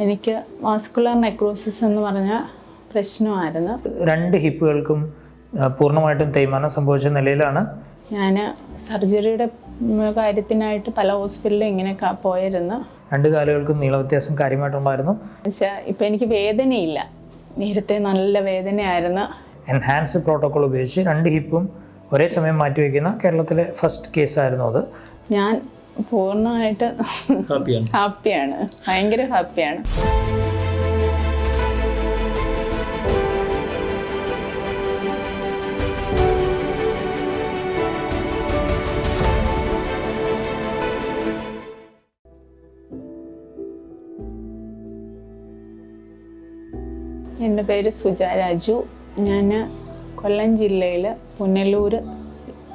എനിക്ക് vascular necrosis എന്ന് പറഞ്ഞ പ്രശ്നമായിരുന്നു. രണ്ട് ഹിപ്പുകൾക്കും പൂർണമായിട്ടും തേയ്മാനം സംഭവിച്ച നിലയിലാണ്. ഞാൻ സർജറിയുടെ കാര്യത്തിനായിട്ട് പല ഹോസ്പിറ്റലിലും ഇങ്ങനെ പോയിരുന്നു. രണ്ട് കാലുകൾക്കും നീള വ്യത്യാസം കാര്യമായിട്ടുണ്ടായിരുന്നു. വെച്ചാൽ ഇപ്പം എനിക്ക് വേദനയില്ല. നേരത്തെ നല്ല വേദനയായിരുന്നു. എൻഹാൻസ് പ്രോട്ടോകോൾ ഉപയോഗിച്ച് രണ്ട് ഹിപ്പും ഒരേ സമയം മാറ്റിവെക്കുന്ന കേരളത്തിലെ ഫസ്റ്റ് കേസായിരുന്നു അത്. ഞാൻ പൂർണമായിട്ട് ഹാപ്പിയാണ് ഹാപ്പിയാണ്. ഭയങ്കര ഹാപ്പിയാണ്. എന്റെ പേര് സുജ രാജു. ഞാൻ കൊല്ലം ജില്ലയിൽ പുനലൂർ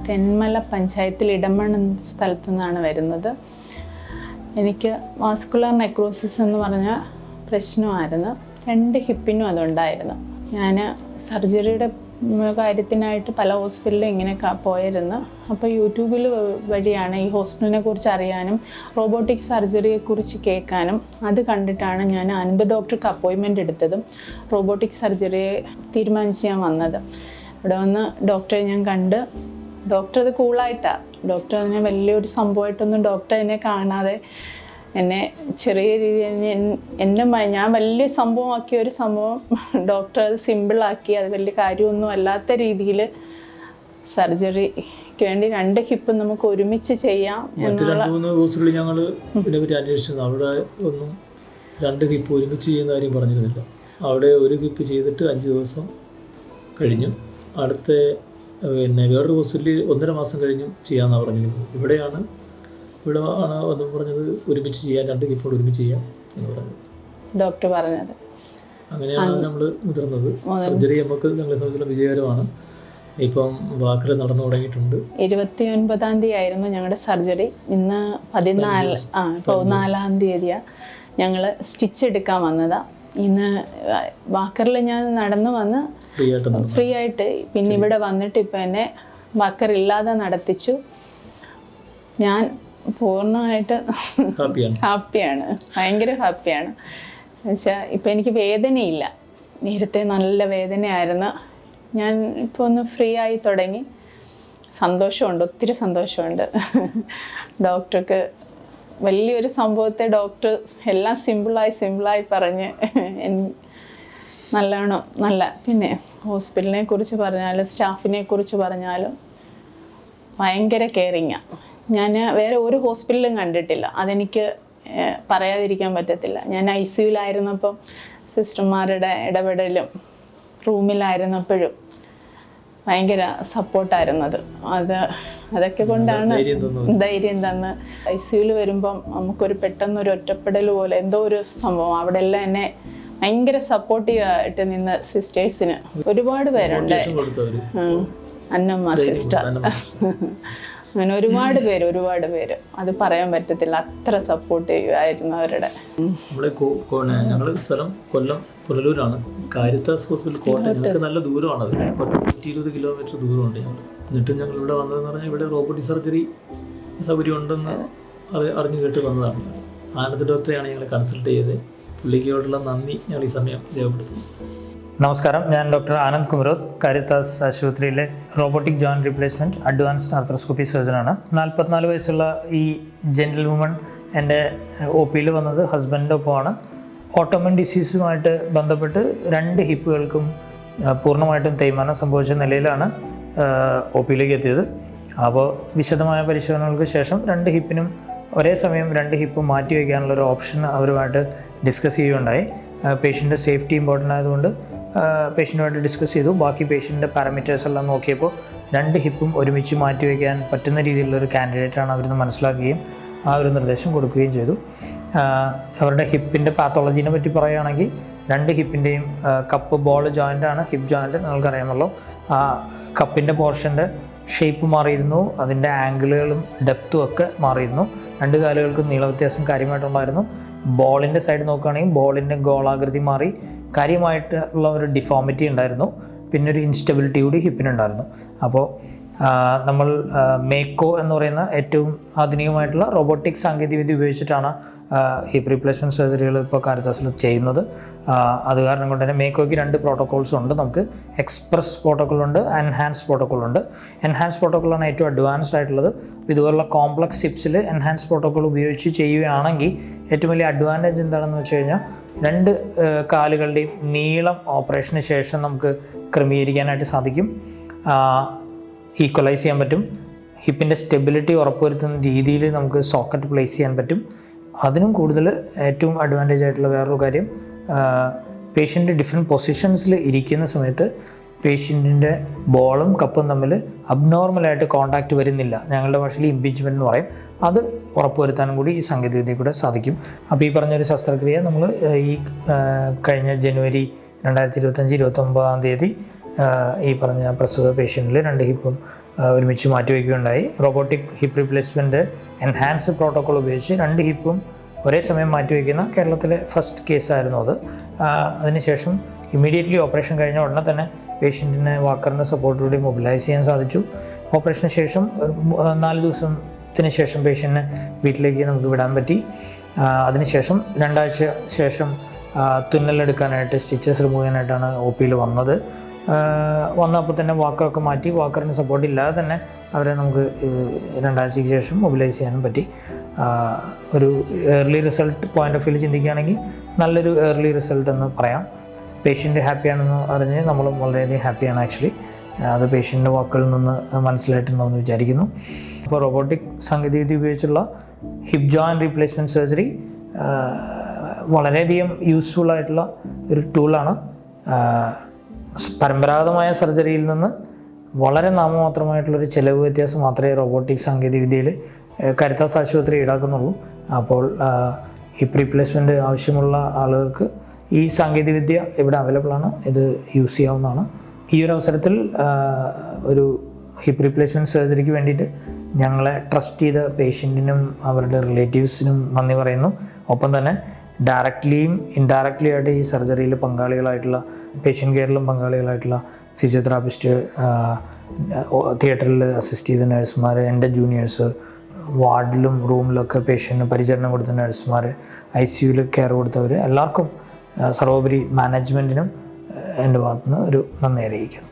തെന്മല പഞ്ചായത്തിൽ ഇടമൺ സ്ഥലത്തു നിന്നാണ് വരുന്നത്. എനിക്ക് വാസ്കുലർ നെക്രോസിസ് എന്ന് പറഞ്ഞ പ്രശ്നമായിരുന്നു. രണ്ട് ഹിപ്പിനും അതുണ്ടായിരുന്നു. ഞാൻ സർജറിയുടെ കാര്യത്തിനായിട്ട് പല ഹോസ്പിറ്റലിലും ഇങ്ങനെ പോയിരുന്നു. അപ്പോൾ യൂട്യൂബിൽ വഴിയാണ് ഈ ഹോസ്പിറ്റലിനെ കുറിച്ച് അറിയാനും റോബോട്ടിക് സർജറിയെക്കുറിച്ച് കേൾക്കാനും. അത് കണ്ടിട്ടാണ് ഞാൻ അനന്ത് ഡോക്ടർക്ക് അപ്പോയിൻമെന്റ് എടുത്തതും റോബോട്ടിക് സർജറിയെ തീരുമാനിച്ച് ഞാൻ വന്നത്. ഇവിടെ വന്ന് ഡോക്ടറെ ഞാൻ കണ്ട് ഡോക്ടർ അത് കൂളായിട്ടാണ് ഡോക്ടർ അതിനെ വലിയൊരു സംഭവമായിട്ടൊന്നും ഡോക്ടർ എന്നെ കാണാതെ എന്നെ ചെറിയ രീതിയിൽ എന്നെ എന്റെ ഞാൻ വലിയ സംഭവമാക്കിയ ഒരു സംഭവം ഡോക്ടർ അത് സിമ്പിളാക്കി അത് വലിയ കാര്യമൊന്നും അല്ലാത്ത രീതിയിൽ സർജറിക്ക് വേണ്ടി രണ്ട് ഹിപ്പ് നമുക്ക് ഒരുമിച്ച് ചെയ്യാം മൂന്ന് ദിവസങ്ങളിൽ ഞങ്ങൾ ഇതിനെപ്പറ്റി അന്വേഷിച്ചിരുന്നു. അവിടെ ഒന്നും രണ്ട് ഹിപ്പ് ഒരുമിച്ച് ചെയ്യുന്ന കാര്യം പറഞ്ഞിരുന്നില്ല. അവിടെ ഒരു ഹിപ്പ് ചെയ്തിട്ട് അഞ്ച് ദിവസം കഴിഞ്ഞു. അടുത്ത പിന്നെ വേറൊരു ഹോസ്പിറ്റലിൽ ഒന്നര മാസം കഴിഞ്ഞും ചെയ്യാമെന്നാണ് പറഞ്ഞിരുന്നത് ഇവിടെയാണ് ഇവിടെ ആണ് എന്ന് പറഞ്ഞത് ഒരുമിച്ച് ചെയ്യാൻ രണ്ട് ഹിപ്പോട് ഒരുമിച്ച് ചെയ്യാം എന്ന് പറഞ്ഞത്. ഡോക്ടർ പറഞ്ഞത്. അങ്ങനെയാണ് നമ്മൾ മുതിർന്നത്. സർജറി നമുക്ക് ഞങ്ങളെ സംബന്ധിച്ചുള്ള വിജയകരമാണ്. ഇപ്പം വാക്കർ നടന്നു തുടങ്ങിയിട്ടുണ്ട്. ഇരുപത്തി ഒൻപതാം തീയതി ആയിരുന്നു ഞങ്ങളുടെ സർജറി. ഇന്ന് പതിനാല് ആ പതിനാലാം തീയതിയാണ് ഞങ്ങൾ സ്റ്റിച്ച് എടുക്കാൻ വന്നതാ. ഇന്ന് വാക്കറിൽ ഞാൻ നടന്നു വന്ന് ഫ്രീ ആയിട്ട് പിന്നെ ഇവിടെ വന്നിട്ട് ഇപ്പം എന്നെ വാക്കറില്ലാതെ നടത്തിച്ചു. ഞാൻ പൂർണമായിട്ട് ഹാപ്പിയാണ്. ഭയങ്കര ഹാപ്പിയാണ്. എന്നുവെച്ചാൽ ഇപ്പം എനിക്ക് വേദനയില്ല. നേരത്തെ നല്ല വേദനയായിരുന്നു. ഞാൻ ഇപ്പോൾ ഒന്ന് ഫ്രീ ആയി തുടങ്ങി. സന്തോഷമുണ്ട് ഒത്തിരി സന്തോഷമുണ്ട്. ഡോക്ടർക്ക് വലിയൊരു സംഭവത്തെ ഡോക്ടർ എല്ലാം സിമ്പിളായി സിമ്പിളായി പറഞ്ഞ് നല്ലോണം നല്ല പിന്നെ ഹോസ്പിറ്റലിനെ കുറിച്ച് പറഞ്ഞാലും സ്റ്റാഫിനെ കുറിച്ച് പറഞ്ഞാലും ഭയങ്കര കെയറിങ്ങാണ് ഞാൻ വേറെ ഒരു ഹോസ്പിറ്റലും കണ്ടിട്ടില്ല. അതെനിക്ക് പറയാതിരിക്കാൻ പറ്റത്തില്ല. ഞാൻ ഐ സിയുലായിരുന്നപ്പം സിസ്റ്റർമാരുടെ ഇടപെടലും റൂമിലായിരുന്നപ്പോഴും ഭയങ്കര സപ്പോർട്ടായിരുന്നത്. അത് അതൊക്കെ കൊണ്ടാണ് ധൈര്യം തന്ന്. ഐ സിയുൽ വരുമ്പം നമുക്കൊരു പെട്ടെന്നൊരു ഒറ്റപ്പെടൽ പോലെ എന്തോ ഒരു സംഭവം. അവിടെ എല്ലാം എന്നെ ഭയങ്കര സപ്പോർട്ടീവ് ആയിട്ട് നിന്ന് സിസ്റ്റേഴ്സിന്. ഒരുപാട് പേരുണ്ട്. അന്നമ്മ സിസ്റ്റർ. അങ്ങനെ ഒരുപാട് പേര് ഒരുപാട് പേര്. അത് പറയാൻ പറ്റത്തില്ല. അത്ര സപ്പോർട്ട് ആയിരുന്നു അവരുടെ. ഞങ്ങൾ സ്ഥലം കൊല്ലം പുനലൂരാണ് കാരിത്താസ് ഹോസ്പിറ്റൽ കോട്ടയം ഞങ്ങൾക്ക് നല്ല ദൂരമാണത്. പത്ത് നൂറ്റി ഇരുപത് കിലോമീറ്റർ ദൂരമുണ്ട് ഞങ്ങൾ എന്നിട്ടും ഞങ്ങൾ ഇവിടെ വന്നതെന്ന് പറഞ്ഞാൽ ഇവിടെ റോബോട്ടിക് സർജറി സൗകര്യം ഉണ്ടെന്ന് അറി അറിഞ്ഞു കേട്ട് വന്നതാണ്. ആനന്ദ് ഡോക്ടറെയാണ് ഞങ്ങൾ കൺസൾട്ട് ചെയ്ത് പുള്ളിക്കോടുള്ള നന്ദി ഞങ്ങൾ ഈ സമയം രേഖപ്പെടുത്തുന്നു. നമസ്കാരം. ഞാൻ ഡോക്ടർ ആനന്ദ് കുമരോത് കാരിത്താസ് ആശുപത്രിയിലെ robotic join replacement advanced arthroscopy സർജനാണ്. നാൽപ്പത്തിനാല് വയസ്സുള്ള ഈ ജെൻറൽ വുമൺ എന്റെ ഒ പിയിൽ വന്നത് ഹസ്ബൻഡിന്റെ ഒപ്പമാണ് ഓട്ടോമൻ ഡിസീസുമായിട്ട് ബന്ധപ്പെട്ട് രണ്ട് ഹിപ്പുകൾക്കും പൂർണമായിട്ടും തേയ്മാനം സംഭവിച്ച നിലയിലാണ് ഒ പിയിലേക്ക് എത്തിയത്. അപ്പോൾ വിശദമായ പരിശോധനകൾക്ക് ശേഷം രണ്ട് ഹിപ്പിനും ഒരേ സമയം രണ്ട് ഹിപ്പ് മാറ്റി വയ്ക്കാനുള്ള ഒരു ഓപ്ഷൻ അവരുമായിട്ട് ഡിസ്കസ് ചെയ്യുകയുണ്ടായി. പേഷ്യന്റെ സേഫ്റ്റി ഇമ്പോർട്ടന്റ് ആയതുകൊണ്ട് പേഷ്യന്റുമായിട്ട് ഡിസ്കസ് ചെയ്തു. ബാക്കി പേഷ്യന്റെ പാരാമീറ്റേഴ്സ് എല്ലാം നോക്കിയപ്പോൾ രണ്ട് ഹിപ്പും ഒരുമിച്ച് മാറ്റി വയ്ക്കാൻ പറ്റുന്ന രീതിയിലുള്ളൊരു കാൻഡിഡേറ്റാണ് അവരിന്ന് മനസ്സിലാക്കുകയും ആ ഒരു നിർദ്ദേശം കൊടുക്കുകയും ചെയ്തു. അവരുടെ ഹിപ്പിന്റെ പാത്തോളജീനെ പറ്റി പറയുകയാണെങ്കിൽ രണ്ട് ഹിപ്പിന്റെയും കപ്പ് ബോൾ ജോയിന്റ് ആണ് ഹിപ്പ് ജോയിന്റ് നിങ്ങൾക്കറിയാമല്ലോ. ആ കപ്പിന്റെ പോർഷന്റെ ഷേപ്പ് മാറിയിരുന്നു അതിന്റെ ആംഗിളുകളും ഡെപ്തും ഒക്കെ മാറിയിരുന്നു. രണ്ട് കാലുകൾക്കും നീളവ്യത്യാസം കാര്യമായിട്ടുണ്ടായിരുന്നു. ബോളിന്റെ സൈഡ് നോക്കുകയാണെങ്കിൽ ബോളിന്റെ ഗോളാകൃതി മാറി കാര്യമായിട്ടുള്ള ഒരു ഡിഫോമിറ്റി ഉണ്ടായിരുന്നു. പിന്നെ ഒരു ഇൻസ്റ്റബിലിറ്റി കൂടി ഹിപ്പിനുണ്ടായിരുന്നു. അപ്പോൾ നമ്മൾ മേക്കോ എന്ന് പറയുന്ന ഏറ്റവും ആധുനികമായിട്ടുള്ള റോബോട്ടിക് സാങ്കേതികവിദ്യ ഉപയോഗിച്ചിട്ടാണ് ഹിപ്പ് റീപ്ലേസ്മെന്റ് സർജറികൾ ഇപ്പോൾ കാരിത്താസിൽ ചെയ്യുന്നത്. അത് കാരണം കൊണ്ട് തന്നെ മേക്കോയ്ക്ക് രണ്ട് പ്രോട്ടോകോൾസ് ഉണ്ട്. നമുക്ക് എക്സ്പ്രസ് പ്രോട്ടോക്കോൾ ഉണ്ട് എൻഹാൻസ് പ്രോട്ടോക്കോൾ ഉണ്ട്. എൻഹാൻസ് പ്രോട്ടോക്കോളാണ് ഏറ്റവും അഡ്വാൻസ്ഡ് ആയിട്ടുള്ളത്. ഇതുപോലുള്ള കോംപ്ലക്സ് ഹിപ്സിൽ എൻഹാൻസ് പ്രോട്ടോക്കോൾ ഉപയോഗിച്ച് ചെയ്യുകയാണെങ്കിൽ ഏറ്റവും വലിയ അഡ്വാന്റേജ് എന്താണെന്ന് വെച്ച് കഴിഞ്ഞാൽ രണ്ട് കാലുകളുടെയും നീളം ഓപ്പറേഷന് ശേഷം നമുക്ക് ക്രമീകരിക്കാനായിട്ട് സാധിക്കും. ഈക്വലൈസ് ചെയ്യാൻ പറ്റും. ഹിപ്പിന്റെ സ്റ്റെബിലിറ്റി ഉറപ്പുവരുത്തുന്ന രീതിയിൽ നമുക്ക് സോക്കറ്റ് പ്ലേസ് ചെയ്യാൻ പറ്റും. അതിനും കൂടുതൽ ഏറ്റവും അഡ്വാന്റേജ് ആയിട്ടുള്ള വേറൊരു കാര്യം പേഷ്യന്റ് ഡിഫറെന്റ് പൊസിഷൻസിൽ ഇരിക്കുന്ന സമയത്ത് പേഷ്യന്റിന്റെ ബോളും കപ്പും തമ്മിൽ അബ്നോർമലായിട്ട് കോണ്ടാക്റ്റ് വരുന്നില്ല. ഞങ്ങളുടെ ഭാഷയിൽ ഇംപീച്ച്മെന്റ് എന്ന് പറയും. അത് ഉറപ്പുവരുത്താനും കൂടി ഈ സാങ്കേതികവിദ്യ കൂടെ സാധിക്കും. അപ്പോൾ ഈ പറഞ്ഞൊരു ശസ്ത്രക്രിയ നമ്മൾ ഈ കഴിഞ്ഞ ജനുവരി രണ്ടായിരത്തി ഇരുപത്തഞ്ച് ഇരുപത്തൊമ്പതാം തീയതി ഈ പറഞ്ഞ പ്രസ്തുത പേഷ്യന്റിൽ രണ്ട് ഹിപ്പും ഒരുമിച്ച് മാറ്റിവെക്കുകയുണ്ടായി robotic hip replacement enhance protocol ഉപയോഗിച്ച് രണ്ട് ഹിപ്പും ഒരേ സമയം മാറ്റിവെക്കുന്ന കേരളത്തിലെ ഫസ്റ്റ് കേസായിരുന്നു അത്. അതിനുശേഷം ഇമ്മീഡിയറ്റ്ലി ഓപ്പറേഷൻ കഴിഞ്ഞ ഉടനെ തന്നെ പേഷ്യന്റിനെ വാക്കറിന്റെ സപ്പോർട്ടോടെ മൊബിലൈസ് ചെയ്യാൻ സാധിച്ചു. ഓപ്പറേഷന് ശേഷം നാല് ദിവസത്തിന് ശേഷം പേഷ്യന്റിനെ വീട്ടിലേക്ക് നമുക്ക് വിടാൻ പറ്റി. അതിനുശേഷം രണ്ടാഴ്ച ശേഷം തുന്നലെടുക്കാനായിട്ട് സ്റ്റിച്ചസ് റിമൂവ് ചെയ്യാനായിട്ടാണ് ഒ പിയിൽ വന്നത്. വന്നപ്പോൾ തന്നെ വാക്കറൊക്കെ മാറ്റി വാക്കറിന് സപ്പോർട്ട് ഇല്ലാതെ തന്നെ അവരെ നമുക്ക് രണ്ടാഴ്ചയ്ക്ക് ശേഷം മൊബിലൈസ് ചെയ്യാനും പറ്റി. ഒരു early result point of view ചിന്തിക്കുകയാണെങ്കിൽ നല്ലൊരു ഏർലി റിസൾട്ട് എന്ന് പറയാം. പേഷ്യന്റ് ഹാപ്പിയാണെന്ന് അറിഞ്ഞ് നമ്മളും വളരെയധികം ഹാപ്പിയാണ് ആക്ച്വലി അത് പേഷ്യന്റെ വാക്കുകളിൽ നിന്ന് മനസ്സിലായിട്ടുണ്ടാവുമെന്ന് വിചാരിക്കുന്നു. അപ്പോൾ റോബോട്ടിക് സാങ്കേതികവിദ്യ ഉപയോഗിച്ചുള്ള ഹിപ് ജോയിൻ റീപ്ലേസ്മെന്റ് സർജറി വളരെയധികം യൂസ്ഫുൾ ആയിട്ടുള്ള ഒരു ടൂളാണ് പരമ്പരാഗതമായ സർജറിയിൽ നിന്ന് വളരെ നാമമാത്രമായിട്ടുള്ളൊരു ചിലവ് വ്യത്യാസം മാത്രമേ റോബോട്ടിക് സാങ്കേതികവിദ്യയിൽ കരുത്താസ് ആശുപത്രി ഈടാക്കുന്നുള്ളൂ. അപ്പോൾ ഹിപ്പ് റീപ്ലേസ്മെന്റ് ആവശ്യമുള്ള ആളുകൾക്ക് ഈ സാങ്കേതികവിദ്യ ഇവിടെ അവൈലബിൾ ആണ്. ഇത് യൂസ് ചെയ്യാവുന്നതാണ്. ഈ ഒരു അവസരത്തിൽ ഒരു ഹിപ്പ് റീപ്ലേസ്മെന്റ് സർജറിക്ക് വേണ്ടിയിട്ട് ഞങ്ങളെ ട്രസ്റ്റ് ചെയ്ത പേഷ്യന്റിനും അവരുടെ റിലേറ്റീവ്സിനും നന്ദി പറയുന്നു. ഒപ്പം തന്നെ ഡയറക്റ്റ്ലിയും ഇൻഡയറക്റ്റ്ലി ആയിട്ട് ഈ സർജറിയിൽ പങ്കാളികളായിട്ടുള്ള പേഷ്യന്റ് കെയറിലും പങ്കാളികളായിട്ടുള്ള ഫിസിയോതെറാപ്പിസ്റ്റ് തിയേറ്ററിൽ അസിസ്റ്റ് ചെയ്ത നഴ്സുമാർ എന്റെ ജൂനിയേഴ്സ് വാർഡിലും റൂമിലൊക്കെ പേഷ്യന്റിന് പരിചരണം കൊടുത്ത നഴ്സുമാർ ഐ സിയുയിൽ കെയർ കൊടുത്തവർ എല്ലാവർക്കും സർവോപരി മാനേജ്മെന്റിനും എന്റെ ഭാഗത്തുനിന്ന് ഒരു നന്ദി അറിയിക്കുന്നു.